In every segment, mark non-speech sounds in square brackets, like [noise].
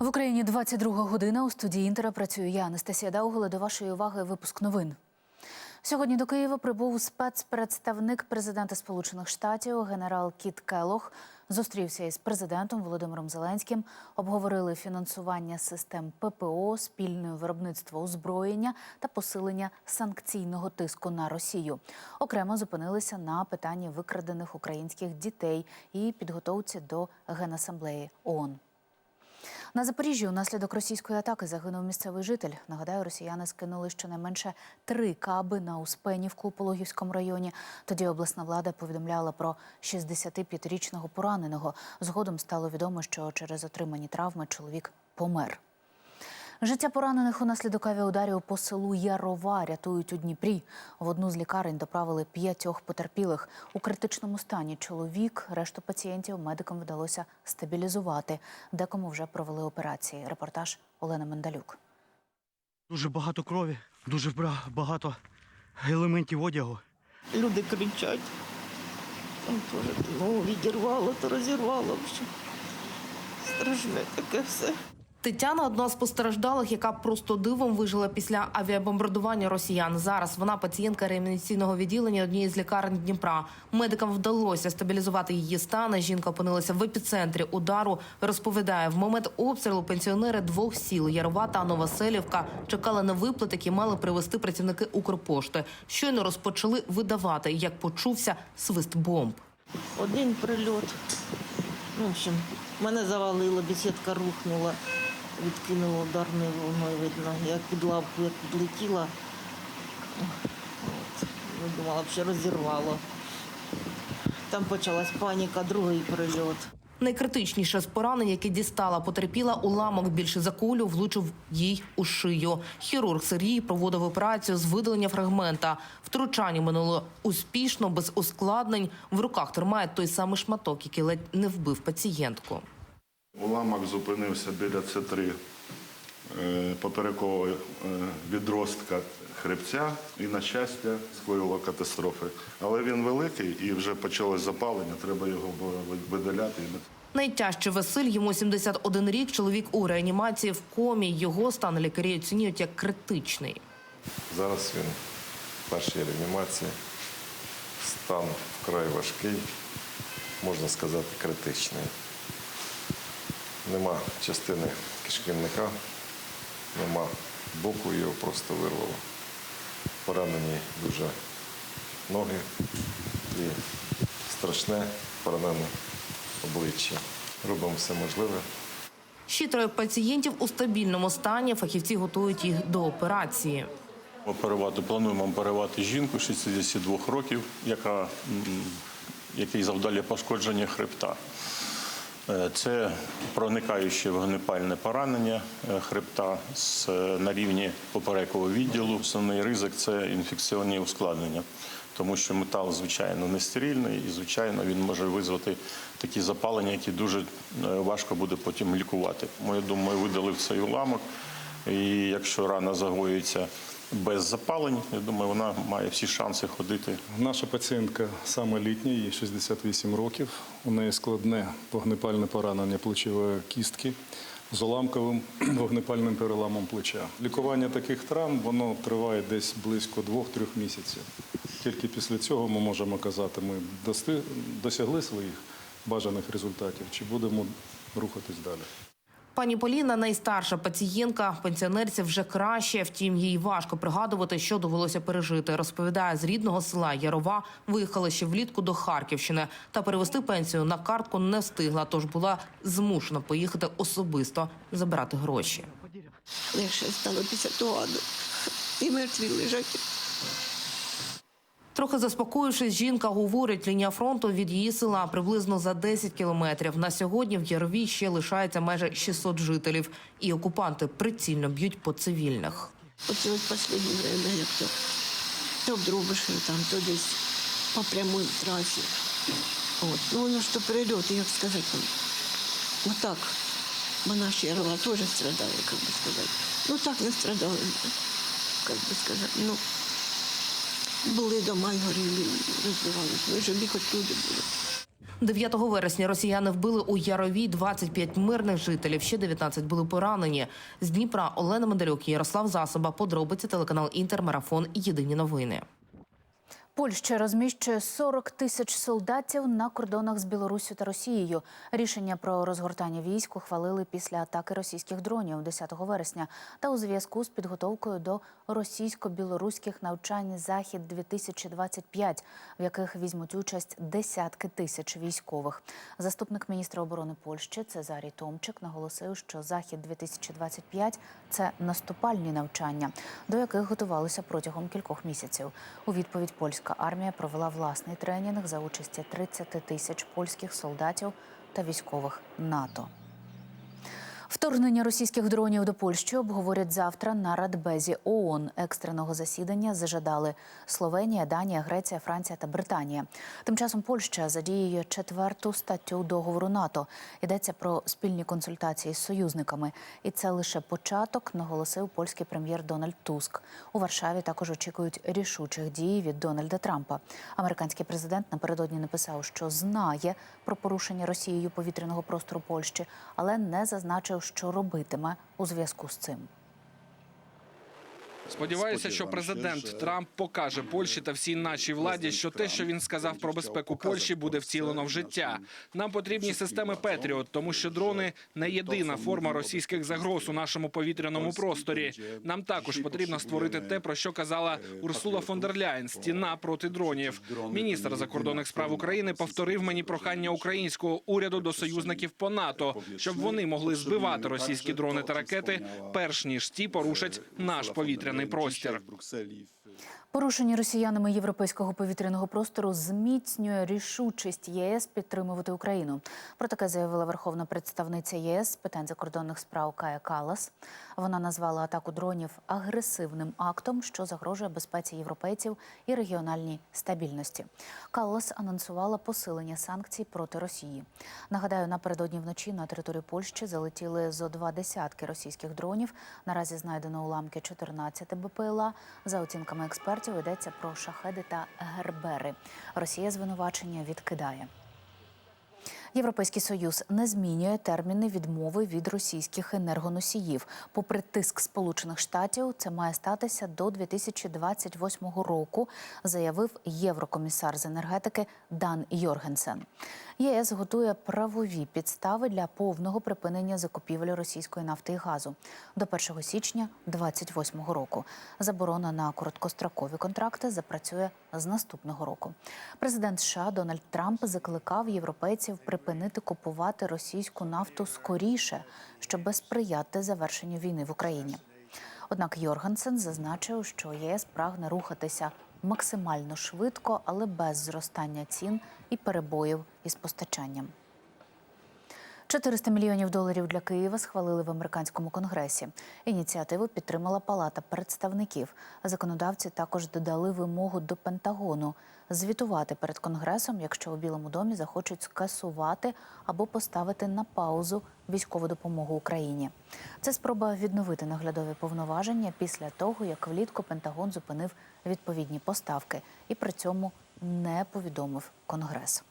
В Україні 22 година. У студії Інтера працюю я, Анастасія Даугола. До вашої уваги випуск новин. Сьогодні до Києва прибув спецпредставник президента Сполучених Штатів генерал Кіт Келох. Зустрівся із президентом Володимиром Зеленським. Обговорили фінансування систем ППО, спільне виробництво озброєння та посилення санкційного тиску на Росію. Окремо зупинилися на питанні викрадених українських дітей і підготовці до генасамблеї ООН. На Запоріжжі унаслідок російської атаки загинув місцевий житель. Нагадаю, росіяни скинули щонайменше три каби на Успенівку у Пологівському районі. Тоді обласна влада повідомляла про 65-річного пораненого. Згодом стало відомо, що через отримані травми чоловік помер. Життя поранених унаслідок авіаударів по селу Ярова рятують у Дніпрі. В одну з лікарень доправили п'ятьох потерпілих. У критичному стані чоловік, решту пацієнтів медикам вдалося стабілізувати. Декому вже провели операції. Репортаж Олена Мендалюк. Дуже багато крові, дуже багато елементів одягу. Люди кричать. Ну, відірвало, то розірвало. Страшне таке все. Тетяна одна з постраждалих, яка просто дивом вижила після авіабомбардування росіян. Зараз вона пацієнтка реанімаційного відділення однієї з лікарень Дніпра. Медикам вдалося стабілізувати її стан. Жінка опинилася в епіцентрі удару. Розповідає, в момент обстрілу пенсіонери двох сіл Ярова та Новоселівка чекали на виплати, які мали привезти працівники Укрпошти. Щойно розпочали видавати, як почувся свист бомб. Один прильот. В общем, мене завалило, бесідка рухнула, відкинуло ударною волною, видно. Я під лавку як підлетіла. Ну, думала, що розірвало. Там почалась паніка, другий прильот. Найкритичніше з поранень, яке дістала потерпіла, уламок більше за кулю влучив їй у шию. Хірург Сергій проводив операцію з видалення фрагмента. Втручання минуло успішно, без ускладнень. В руках тримає той самий шматок, який ледь не вбив пацієнтку. Уламок зупинився біля С3 е, поперекового е, відростка хребця і, на щастя, скоїло катастрофи. Але він великий і вже почалось запалення, треба його видаляти. Найтяжче Василь, йому 71 рік. Чоловік у реанімації в комі. Його стан лікарі оцінюють як критичний. Зараз він в першій реанімації. Стан вкрай важкий, можна сказати, критичний. Нема частини кишківника, нема боку, його просто вирвало. Поранені дуже ноги і страшне поранене обличчя. Робимо все можливе. Ще троє пацієнтів у стабільному стані. Фахівці готують їх до операції. Оперувати плануємо оперувати жінку 62 років, яка м, якій завдалі пошкодження хребта. Е, Це проникаюче вогнепальне поранення е, хребта е, на рівні поперекового відділу. Основний ризик це інфекційні ускладнення, тому що метал, звичайно, не стерильний і, звичайно, він може визвати такі запалення, які дуже важко буде потім лікувати. Тому, я думаю, видалив цей уламок. І якщо рана загоюється без запалень, я думаю, вона має всі шанси ходити Наша пацієнтка саме літня, їй 68 років. У неї складне вогнепальне поранення плечової кістки з уламковим [clears throat] вогнепальним переламом плеча. Лікування таких травм воно триває десь близько 2-3 місяців. Тільки після цього ми можемо казати, ми досягли своїх бажаних результатів чи будемо рухатись далі. Пані Поліна найстарша пацієнтка. Пенсіонерці вже краще. Втім, їй важко пригадувати, що довелося пережити. Розповідає, з рідного села Ярова виїхала ще влітку до Харківщини та перевести пенсію на картку не встигла, тож була змушена поїхати особисто забирати гроші. легше стало після того. І мертві лежать. Трохи заспокоївшись, жінка говорить, лінія фронту від її села приблизно за 10 кілометрів. На сьогодні в Ярові ще лишається майже 600 жителів, і окупанти прицільно б'ють по цивільних. Оце от останнє время, як то, то в Дробишеві, там, то десь по прямій трасі. От. Ну, воно ж то перельоти, як сказати. Отак. Бо наші Ярова теж страдали, як би сказати. Ну так не страдали, як би сказати. Ну, були дома й горіли, розбивались. Ми ж хоч люди були. 9 вересня росіяни вбили у Яровій 25 мирних жителів. Ще 19 були поранені. З Дніпра Олена Медалюк, Ярослав Засоба. Подробиці телеканал Інтермарафон. Єдині новини. Польща розміщує 40 тисяч солдатів на кордонах з Білоруссю та Росією. Рішення про розгортання військ ухвалили після атаки російських дронів 10 вересня та у зв'язку з підготовкою до російсько-білоруських навчань Захід 2025 в яких візьмуть участь десятки тисяч військових. Заступник міністра оборони Польщі Цезарій Томчик наголосив, що Захід 2025 – це наступальні навчання, до яких готувалися протягом кількох місяців. У відповідь польська армія провела власний тренінг за участі 30 тисяч польських солдатів та військових НАТО. Вторгнення російських дронів до Польщі обговорять завтра на Радбезі ООН. Екстреного засідання зажадали Словенія, Данія, Греція, Франція та Британія. Тим часом Польща задіює четверту статтю договору НАТО. Йдеться про спільні консультації з союзниками, і це лише початок, наголосив польський прем'єр Дональд Туск. У Варшаві також очікують рішучих дій від Дональда Трампа. Американський президент напередодні написав, що знає про порушення Росією повітряного простору Польщі, але не зазначив, що робитиме у зв'язку з цим. Сподіваюся, що президент Трамп покаже Польщі та всій нашій владі, що те, що він сказав про безпеку Польщі, буде втілено в життя. Нам потрібні системи Петріот, тому що дрони не єдина форма російських загроз у нашому повітряному просторі. Нам також потрібно створити те, про що казала Урсула фон дер Ляєн – стіна проти дронів. Міністр закордонних справ України повторив мені прохання українського уряду до союзників по НАТО, щоб вони могли збивати російські дрони та ракети, перш ніж ті порушать наш повітряний простір. Порушення росіянами європейського повітряного простору зміцнює рішучість ЄС підтримувати Україну. Про таке заявила верховна представниця ЄС з питань закордонних справ Кая Калас. Вона назвала атаку дронів агресивним актом, що загрожує безпеці європейців і регіональній стабільності. Каллас анонсувала посилення санкцій проти Росії. Нагадаю, напередодні вночі на територію Польщі залетіли зо два десятки російських дронів. Наразі знайдено уламки 14 БПЛА. За оцінками експертів, йдеться про шахеди та гербери. Росія звинувачення відкидає. Європейський союз не змінює терміни відмови від російських енергоносіїв. Попри тиск Сполучених Штатів, це має статися до 2028 року, заявив єврокомісар з енергетики Дан Йоргенсен. ЄС готує правові підстави для повного припинення закупівель російської нафти і газу до 1 січня 2028 року. Заборона на короткострокові контракти запрацює з наступного року. Президент США Дональд Трамп закликав європейців припинити купувати російську нафту скоріше, щоб сприяти завершенню війни в Україні. Однак Йоргансен зазначив, що ЄС прагне рухатися максимально швидко, але без зростання цін і перебоїв із постачанням. 400 мільйонів доларів для Києва схвалили в американському конгресі. Ініціативу підтримала Палата представників. Законодавці також додали вимогу до Пентагону звітувати перед конгресом, якщо у Білому домі захочуть скасувати або поставити на паузу військову допомогу Україні. Це спроба відновити наглядові повноваження після того, як влітку Пентагон зупинив відповідні поставки і при цьому не повідомив конгрес.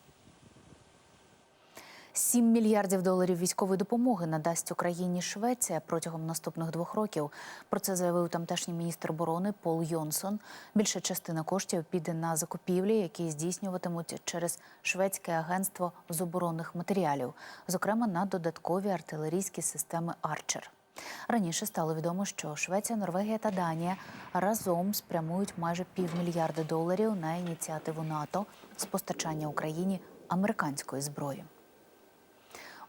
7 мільярдів доларів військової допомоги надасть Україні Швеція протягом наступних двох років. Про це заявив тамтешній міністр оборони Пол Йонсон. Більша частина коштів піде на закупівлі, які здійснюватимуть через шведське агентство з оборонних матеріалів, зокрема на додаткові артилерійські системи Арчер. Раніше стало відомо, що Швеція, Норвегія та Данія разом спрямують майже півмільярда доларів на ініціативу НАТО з постачання Україні американської зброї.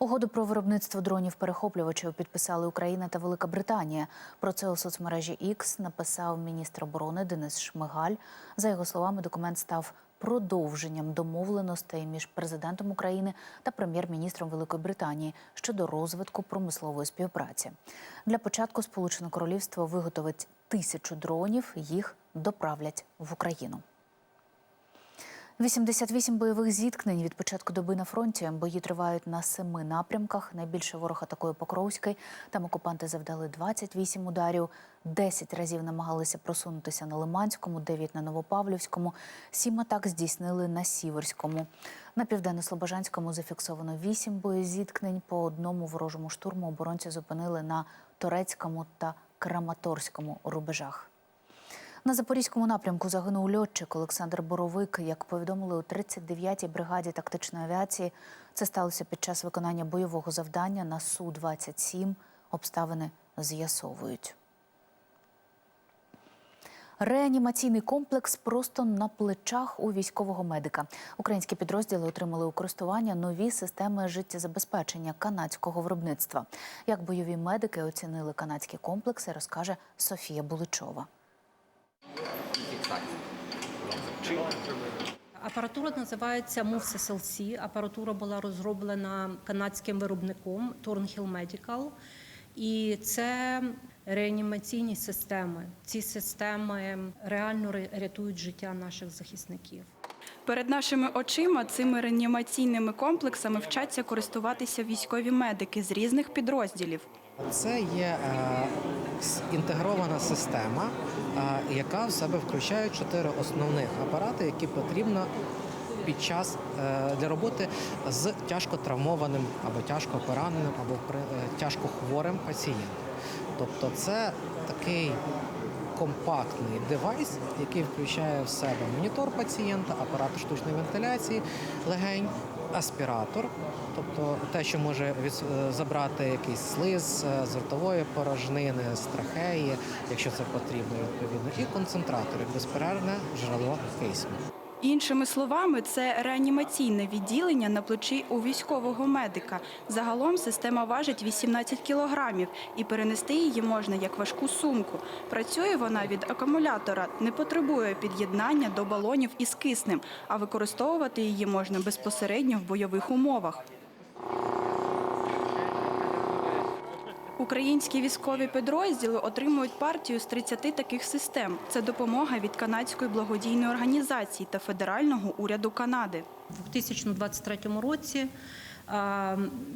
Угоду про виробництво дронів-перехоплювачів підписали Україна та Велика Британія. Про це у соцмережі X написав міністр оборони Денис Шмигаль. За його словами, документ став продовженням домовленостей між президентом України та прем'єр-міністром Великої Британії щодо розвитку промислової співпраці. Для початку Сполучене Королівство виготовить тисячу дронів. Їх доправлять в Україну. 88 бойових зіткнень від початку доби на фронті. Бої тривають на семи напрямках. Найбільше ворог атакує Покровський. Там окупанти завдали 28 ударів. 10 разів намагалися просунутися на Лиманському, 9 на Новопавлівському. Сім атак здійснили на Сіверському. На південно-слобожанському зафіксовано 8 боєзіткнень. По одному ворожому штурму оборонці зупинили на Торецькому та Краматорському рубежах. На запорізькому напрямку загинув льотчик Олександр Боровик. Як повідомили у 39-й бригаді тактичної авіації, це сталося під час виконання бойового завдання на су 27 Обставини з'ясовують. Реанімаційний комплекс просто на плечах у військового медика. Українські підрозділи отримали у користування нові системи життєзабезпечення канадського виробництва. Як бойові медики оцінили канадські комплекси, розкаже Софія Буличова. Апаратура називається MOVES SLC. Апаратура була розроблена канадським виробником Thornhill Medical. І це реанімаційні системи. Ці системи реально ре- рятують життя наших захисників. Перед нашими очима цими реанімаційними комплексами вчаться користуватися військові медики з різних підрозділів. Це є е, інтегрована система, е, яка в себе включає чотири основних апарати, які потрібно під час е, для роботи з тяжко травмованим або тяжко пораненим, або тяжко хворим пацієнтом. Тобто, це такий компактний девайс, який включає в себе монітор пацієнта, апарат штучної вентиляції, легень, аспіратор, тобто те, що може від, е, забрати якийсь слиз е, з ротової порожнини, з трахеї, якщо це потрібно, відповідно, і концентратор, як безперервне джерело кисню. Іншими словами, це реанімаційне відділення на плечі у військового медика. Загалом система важить 18 кілограмів, і перенести її можна як важку сумку. Працює вона від акумулятора, не потребує під'єднання до балонів із киснем, а використовувати її можна безпосередньо в бойових умовах. Українські військові підрозділи отримують партію з 30 таких систем. Це допомога від канадської благодійної організації та федерального уряду Канади. У 2023 році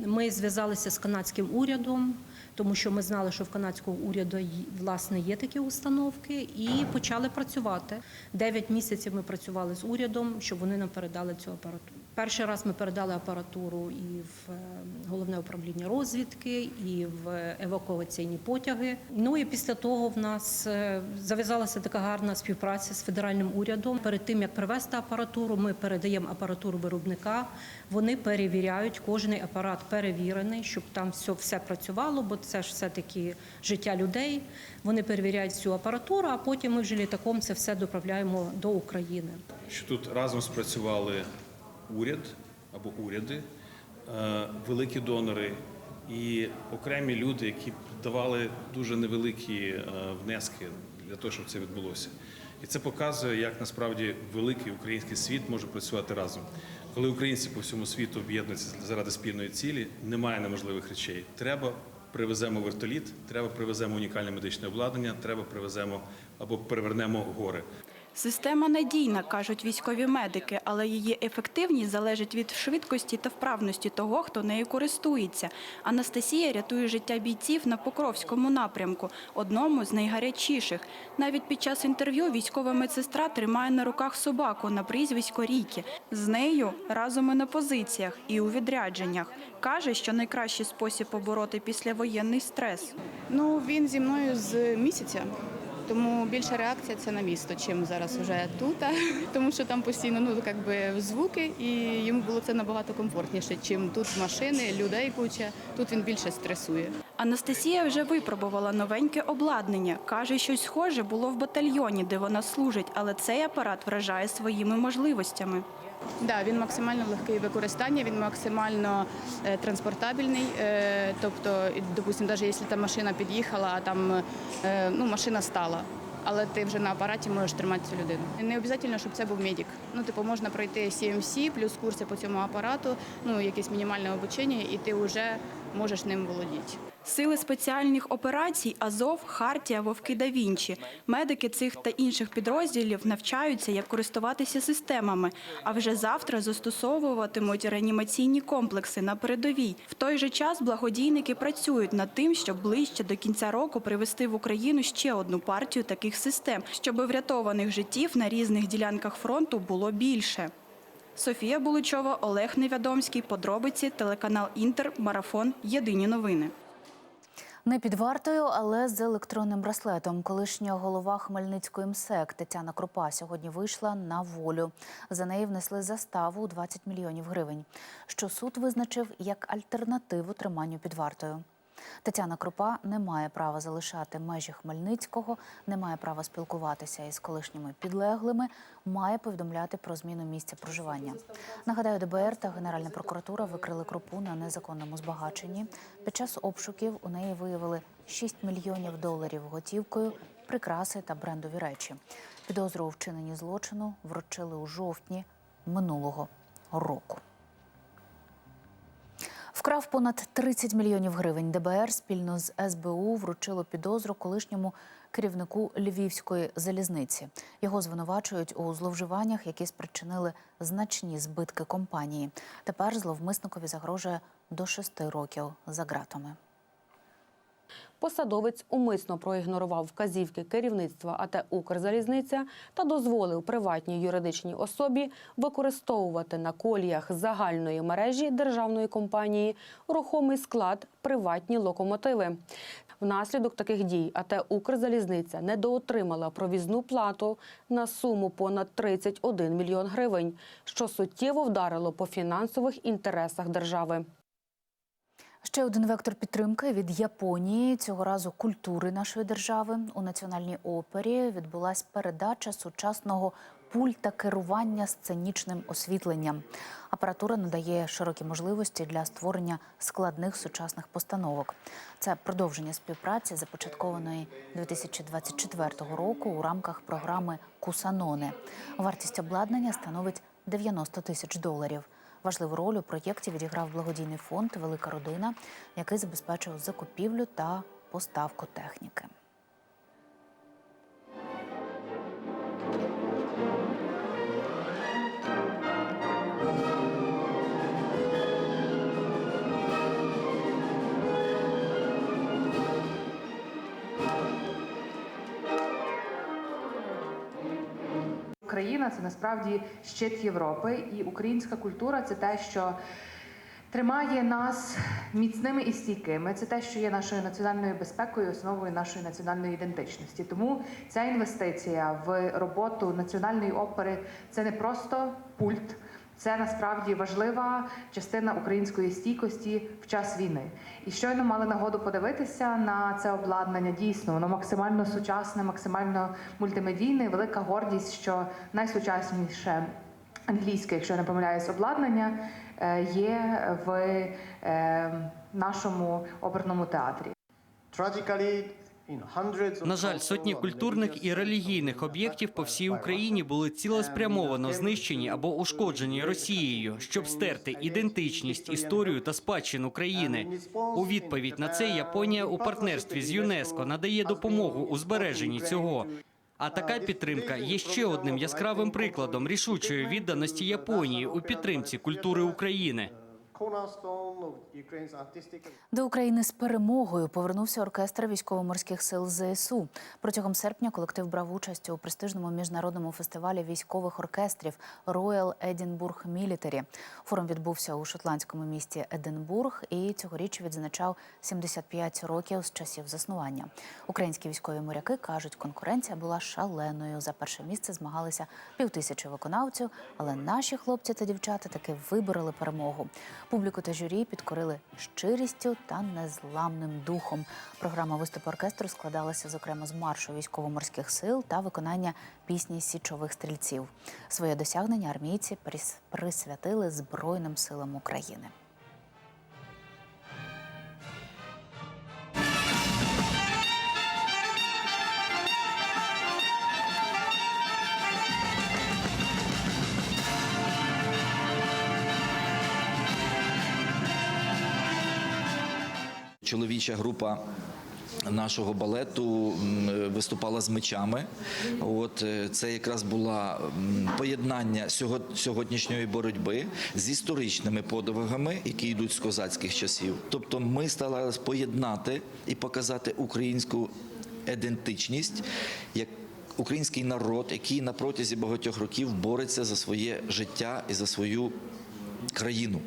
ми зв'язалися з канадським урядом, тому що ми знали, що в канадського уряду власне є такі установки, і почали працювати. Дев'ять місяців ми працювали з урядом, щоб вони нам передали цю апаратуру. Перший раз ми передали апаратуру і в е, головне управління розвідки, і в евакуаційні потяги. Ну і після того в нас е, зав'язалася така гарна співпраця з федеральним урядом. Перед тим як привезти апаратуру, ми передаємо апаратуру виробника. Вони перевіряють, кожний апарат перевірений, щоб там все, все працювало, бо це ж все таки життя людей. Вони перевіряють всю апаратуру, а потім ми вже літаком це все доправляємо до України. що тут разом спрацювали уряд або уряди, е, великі донори і окремі люди, які давали дуже невеликі е, внески для того, щоб це відбулося. І це показує, як насправді великий український світ може працювати разом. Коли українці по всьому світу об'єднуються заради спільної цілі, немає неможливих речей. Треба привеземо вертоліт, треба привеземо унікальне медичне обладнання, треба привеземо або перевернемо гори. Система надійна, кажуть військові медики, але її ефективність залежить від швидкості та вправності того, хто нею користується. Анастасія рятує життя бійців на Покровському напрямку, одному з найгарячіших. Навіть під час інтерв'ю військова медсестра тримає на руках собаку на прізвисько Рікі. З нею разом і на позиціях, і у відрядженнях. Каже, що найкращий спосіб побороти післявоєнний стрес. Ну він зі мною з місяця. Тому більша реакція це на місто, чим зараз вже тут, [laughs] тому що там постійно ну якби звуки, і йому було це набагато комфортніше, чим тут машини, людей куча. Тут він більше стресує. Анастасія вже випробувала новеньке обладнання. Каже, щось схоже було в батальйоні, де вона служить, але цей апарат вражає своїми можливостями. Да, він максимально легкий в використанні, він максимально е, транспортабельний. Е, тобто, допустимо, навіть якщо там машина під'їхала, а там е, ну, машина стала. Але ти вже на апараті можеш тримати цю людину. Не обов'язково, щоб це був медик. Ну, типу, можна пройти CMC, плюс курси по цьому апарату, ну якесь мінімальне обучення, і ти вже можеш ним володіти. Сили спеціальних операцій Азов, Хартія, Вовки да Вінчі. Медики цих та інших підрозділів навчаються, як користуватися системами. А вже завтра застосовуватимуть реанімаційні комплекси на передовій. В той же час благодійники працюють над тим, щоб ближче до кінця року привезти в Україну ще одну партію таких систем, щоб врятованих життів на різних ділянках фронту було більше. Софія Буличова, Олег Невядомський. Подробиці, телеканал Інтер, Марафон. Єдині новини. Не під вартою, але з електронним браслетом. Колишня голова Хмельницької МСЕК Тетяна Крупа сьогодні вийшла на волю. За неї внесли заставу у 20 мільйонів гривень, що суд визначив як альтернативу триманню під вартою. Тетяна Крупа не має права залишати межі Хмельницького, не має права спілкуватися із колишніми підлеглими, має повідомляти про зміну місця проживання. Нагадаю, ДБР та Генеральна прокуратура викрили крупу на незаконному збагаченні. Під час обшуків у неї виявили 6 мільйонів доларів готівкою, прикраси та брендові речі. Підозру у вчиненні злочину вручили у жовтні минулого року. Вкрав понад 30 мільйонів гривень. ДБР спільно з СБУ вручило підозру колишньому керівнику Львівської залізниці. Його звинувачують у зловживаннях, які спричинили значні збитки компанії. Тепер зловмисникові загрожує до шести років за ґратами. Посадовець умисно проігнорував вказівки керівництва АТ «Укрзалізниця» та дозволив приватній юридичній особі використовувати на коліях загальної мережі державної компанії рухомий склад приватні локомотиви. Внаслідок таких дій АТ «Укрзалізниця» недоотримала провізну плату на суму понад 31 мільйон гривень, що суттєво вдарило по фінансових інтересах держави. Ще один вектор підтримки від Японії цього разу культури нашої держави у національній опері відбулась передача сучасного пульта керування сценічним освітленням. Апаратура надає широкі можливості для створення складних сучасних постановок. Це продовження співпраці, започаткованої 2024 року у рамках програми Кусаноне. Вартість обладнання становить 90 тисяч доларів. Важливу роль у проєкті відіграв благодійний фонд Велика родина, який забезпечував закупівлю та поставку техніки. Україна це насправді щит Європи, і українська культура це те, що тримає нас міцними і стійкими. Це те, що є нашою національною безпекою, основою нашої національної ідентичності. Тому ця інвестиція в роботу національної опери це не просто пульт. Це насправді важлива частина української стійкості в час війни. І щойно мали нагоду подивитися на це обладнання. Дійсно, воно максимально сучасне, максимально мультимедійне. Велика гордість, що найсучасніше англійське, якщо я не помиляюсь, обладнання е, є в е, нашому оперному театрі. На жаль, сотні культурних і релігійних об'єктів по всій Україні були цілеспрямовано знищені або ушкоджені Росією, щоб стерти ідентичність, історію та спадщину країни. У відповідь на це Японія у партнерстві з ЮНЕСКО надає допомогу у збереженні цього. А така підтримка є ще одним яскравим прикладом рішучої відданості Японії у підтримці культури України. До України з перемогою повернувся оркестр військово-морських сил ЗСУ. Протягом серпня колектив брав участь у престижному міжнародному фестивалі військових оркестрів Royal Edinburgh Military. Форум відбувся у шотландському місті Единбург і цьогоріч відзначав 75 років з часів заснування. Українські військові моряки кажуть, конкуренція була шаленою. За перше місце змагалися півтисячі виконавців, але наші хлопці та дівчата таки вибороли перемогу. Публіку та журі підкорили щирістю та незламним духом. Програма виступу оркестру складалася зокрема з маршу військово-морських сил та виконання пісні січових стрільців. Своє досягнення армійці прис- присвятили Збройним силам України. Чоловіча група нашого балету виступала з мечами. От е, це якраз була поєднання сьогоднішньої боротьби з історичними подвигами, які йдуть з козацьких часів. Тобто, ми старалися поєднати і показати українську ідентичність як. Український народ, який на протязі багатьох років бореться за своє життя і за свою країну.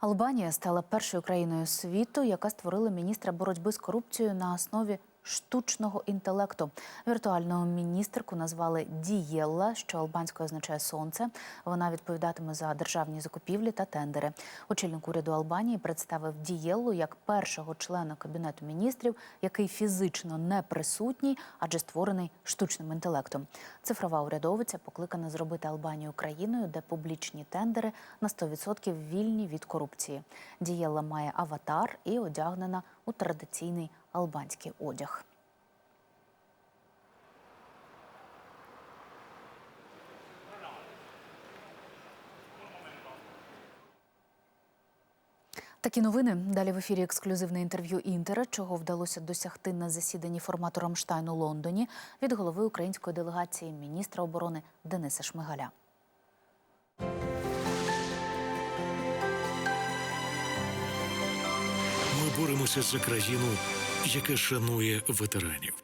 Албанія стала першою країною світу, яка створила міністра боротьби з корупцією на основі штучного інтелекту. Віртуальну міністерку назвали Дієлла, що албанською означає сонце. Вона відповідатиме за державні закупівлі та тендери. Очільник уряду Албанії представив Дієллу як першого члена кабінету міністрів, який фізично не присутній, адже створений штучним інтелектом. Цифрова урядовиця покликана зробити Албанію країною, де публічні тендери на 100% вільні від корупції. Дієлла має аватар і одягнена у традиційний албанський одяг. Такі новини. Далі в ефірі ексклюзивне інтерв'ю Інтера, чого вдалося досягти на засіданні формату Рамштайн у Лондоні від голови української делегації міністра оборони Дениса Шмигаля. Ми боремося за країну, яка шанує ветеранів.